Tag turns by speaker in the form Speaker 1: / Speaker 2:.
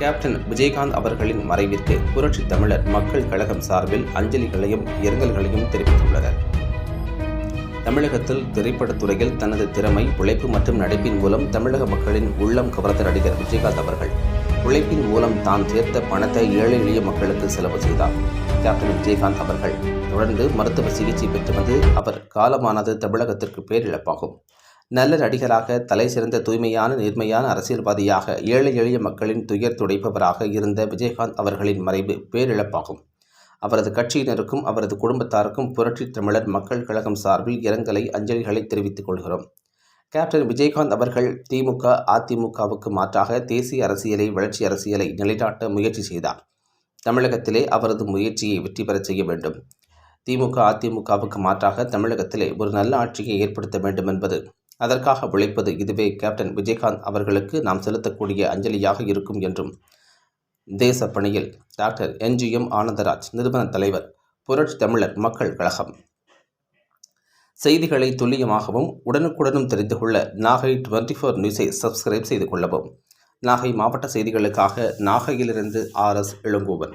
Speaker 1: Captain Vijayakanth அவர்களின் மறைவிற்கு புரட்சி தமிழர் மக்கள் கழகம் சார்பில் அஞ்சலிகளையும் இரங்கல்களையும் தெரிவித்துள்ளனர். தமிழகத்தில் திரைப்படத்துறையில் தனது திறமை உழைப்பு மற்றும் நடிப்பின் மூலம் தமிழக மக்களின் உள்ளம் கவர்ந்த நடிகர் விஜயகாந்த் அவர்கள் உழைப்பின் மூலம் தான் சேர்த்த பணத்தை ஏழை எளிய மக்களுக்கு செலவு செய்தார். கேப்டன் விஜயகாந்த் அவர்கள் தொடர்ந்து மருத்துவ சிகிச்சை பெற்று வந்து அவர் காலமானது தமிழகத்திற்கு பேரிழப்பாகும். நல்ல நடிகராக தலை சிறந்த தூய்மையான நேர்மையான அரசியல்வாதியாக ஏழை எளிய மக்களின் துயர் துடைப்பவராக இருந்த விஜயகாந்த் அவர்களின் மறைவு பேரிழப்பாகும். அவரது கட்சியினருக்கும் அவரது குடும்பத்தாருக்கும் புரட்சி தமிழர் மக்கள் கழகம் சார்பில் இரங்கலை அஞ்சலிகளை தெரிவித்துக் கொள்கிறோம். கேப்டன் விஜயகாந்த் அவர்கள் திமுக அதிமுகவுக்கு மாற்றாக தேசிய அரசியலை வளர்ச்சி அரசியலை நிலைநாட்ட முயற்சி செய்தார். தமிழகத்திலே அவரது முயற்சியை வெற்றி பெறச் செய்ய வேண்டும். திமுக அதிமுகவுக்கு மாற்றாக தமிழகத்திலே ஒரு நல்ல ஆட்சியை ஏற்படுத்த வேண்டும் என்பது அதற்காக உழைப்பது இதுவே. கேப்டன் விஜயகாந்த் அவர்களுக்கு நாம் செலுத்தக்கூடிய அஞ்சலியாக இருக்கும் என்றும் தேச பணியில் டாக்டர் என்ஜிஎம் ஆனந்தராஜ் நிறுவன தலைவர் புரட்சி தமிழர் மக்கள் கழகம். செய்திகளை துல்லியமாகவும் உடனுக்குடனும் தெரிந்து கொள்ள நாகை டுவெண்ட்டி ஃபோர் நியூஸை சப்ஸ்கிரைப் செய்து கொள்ளவும். நாகை மாவட்ட செய்திகளுக்காக நாகையிலிருந்து ஆர். எஸ். இளங்கோவன்